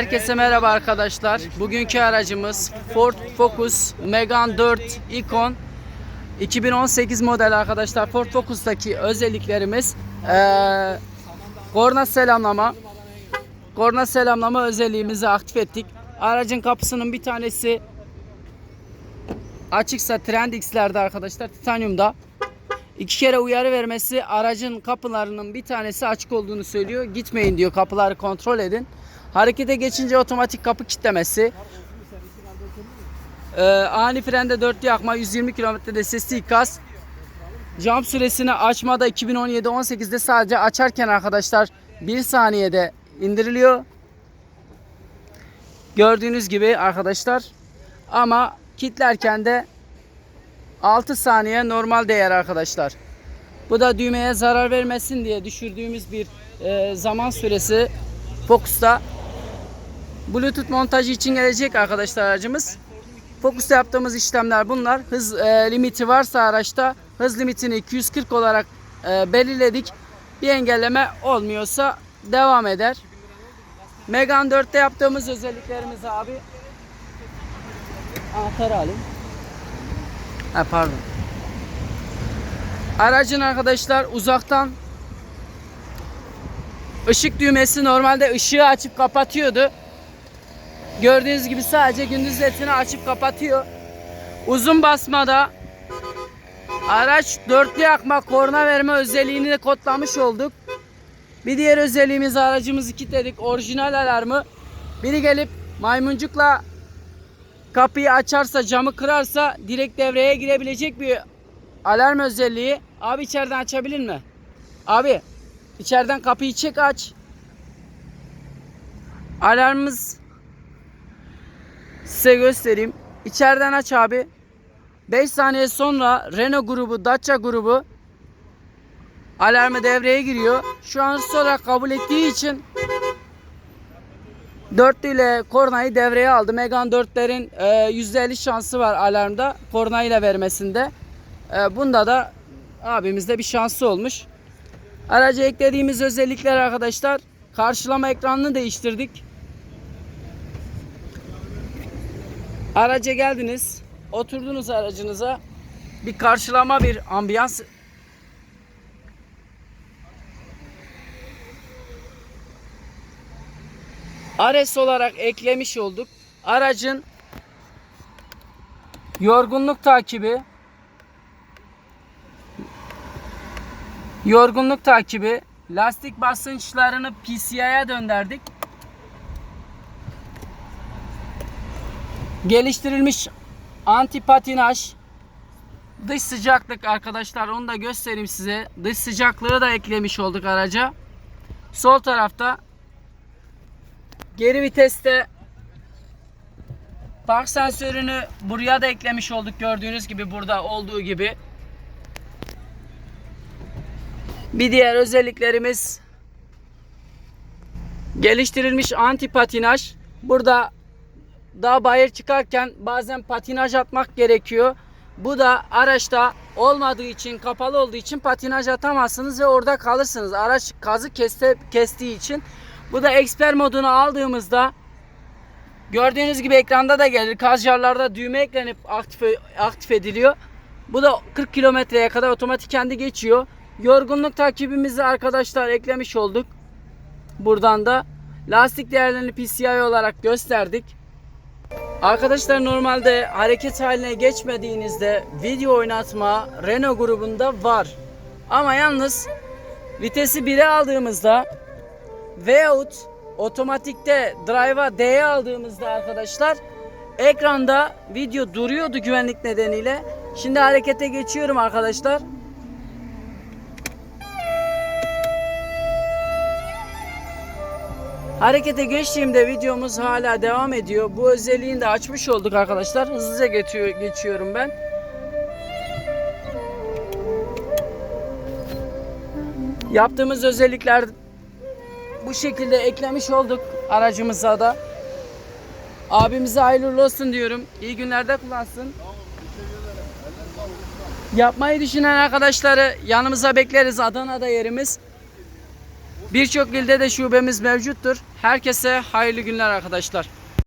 Herkese merhaba arkadaşlar. Bugünkü aracımız Ford Focus Megane 4 Icon 2018 model arkadaşlar. Ford Focus'taki özelliklerimiz eee korna selamlama. Korna selamlama özelliğimizi aktif ettik. Aracın kapısının bir tanesi açıksa Trend X'lerde arkadaşlar titanyumda. İki kere uyarı vermesi aracın kapılarının bir tanesi açık olduğunu söylüyor. Gitmeyin diyor kapıları kontrol edin. Harekete geçince otomatik kapı kilitlemesi. Ee, ani frende dörtlü yakma 120 kilometrede sesli ikaz. Cam süresini açmada 2017-18'de sadece açarken arkadaşlar 1 saniyede indiriliyor. Gördüğünüz gibi arkadaşlar ama kilitlerken de 6 saniye normal değer arkadaşlar. Bu da düğmeye zarar vermesin diye düşürdüğümüz bir e, zaman süresi Focus'ta. Bluetooth montajı için gelecek arkadaşlar aracımız. Focus'ta yaptığımız işlemler bunlar. Hız e, limiti varsa araçta hız limitini 240 olarak e, belirledik. Bir engelleme olmuyorsa devam eder. Megane 4'te yaptığımız özelliklerimiz abi. Anahtarı alayım. Ha pardon. Aracın arkadaşlar uzaktan ışık düğmesi normalde ışığı açıp kapatıyordu. Gördüğünüz gibi sadece gündüz ledini açıp kapatıyor. Uzun basmada araç dörtlü yakma korna verme özelliğini de kodlamış olduk. Bir diğer özelliğimiz aracımızı kilitledik. Orijinal alarmı. Biri gelip maymuncukla kapıyı açarsa camı kırarsa direkt devreye girebilecek bir alarm özelliği. Abi içeriden açabilir mi? Abi içeriden kapıyı çek aç. Alarmımız size göstereyim. İçeriden aç abi. 5 saniye sonra Renault grubu, Dacia grubu alarmı devreye giriyor. Şu an sonra kabul ettiği için Dörtlü ile kornayı devreye aldı. Megane 4'lerin e, %50 şansı var alarmda kornayla vermesinde. E, bunda da abimizde bir şansı olmuş. Araca eklediğimiz özellikler arkadaşlar karşılama ekranını değiştirdik. Araca geldiniz, oturdunuz aracınıza. Bir karşılama bir ambiyans Ares olarak eklemiş olduk. Aracın yorgunluk takibi yorgunluk takibi lastik basınçlarını PCI'ye döndürdük. Geliştirilmiş anti patinaj dış sıcaklık arkadaşlar onu da göstereyim size. Dış sıcaklığı da eklemiş olduk araca. Sol tarafta Geri viteste park sensörünü buraya da eklemiş olduk gördüğünüz gibi burada olduğu gibi. Bir diğer özelliklerimiz geliştirilmiş anti patinaj. Burada daha bayır çıkarken bazen patinaj atmak gerekiyor. Bu da araçta olmadığı için kapalı olduğu için patinaj atamazsınız ve orada kalırsınız. Araç kazı keste, kestiği için. Bu da expert modunu aldığımızda gördüğünüz gibi ekranda da gelir. Kazjarlarda düğme eklenip aktif, aktif ediliyor. Bu da 40 kilometreye kadar otomatik kendi geçiyor. Yorgunluk takibimizi arkadaşlar eklemiş olduk. Buradan da lastik değerlerini PCI olarak gösterdik. Arkadaşlar normalde hareket haline geçmediğinizde video oynatma Renault grubunda var. Ama yalnız vitesi 1'e aldığımızda veyahut otomatikte drive'a D'ye aldığımızda arkadaşlar ekranda video duruyordu güvenlik nedeniyle. Şimdi harekete geçiyorum arkadaşlar. Harekete geçtiğimde videomuz hala devam ediyor. Bu özelliğini de açmış olduk arkadaşlar. Hızlıca geçiyor, geçiyorum ben. Yaptığımız özellikler bu şekilde eklemiş olduk aracımıza da. Abimize hayırlı olsun diyorum. İyi günlerde kullansın. Yapmayı düşünen arkadaşları yanımıza bekleriz. Adana'da yerimiz. Birçok ilde de şubemiz mevcuttur. Herkese hayırlı günler arkadaşlar.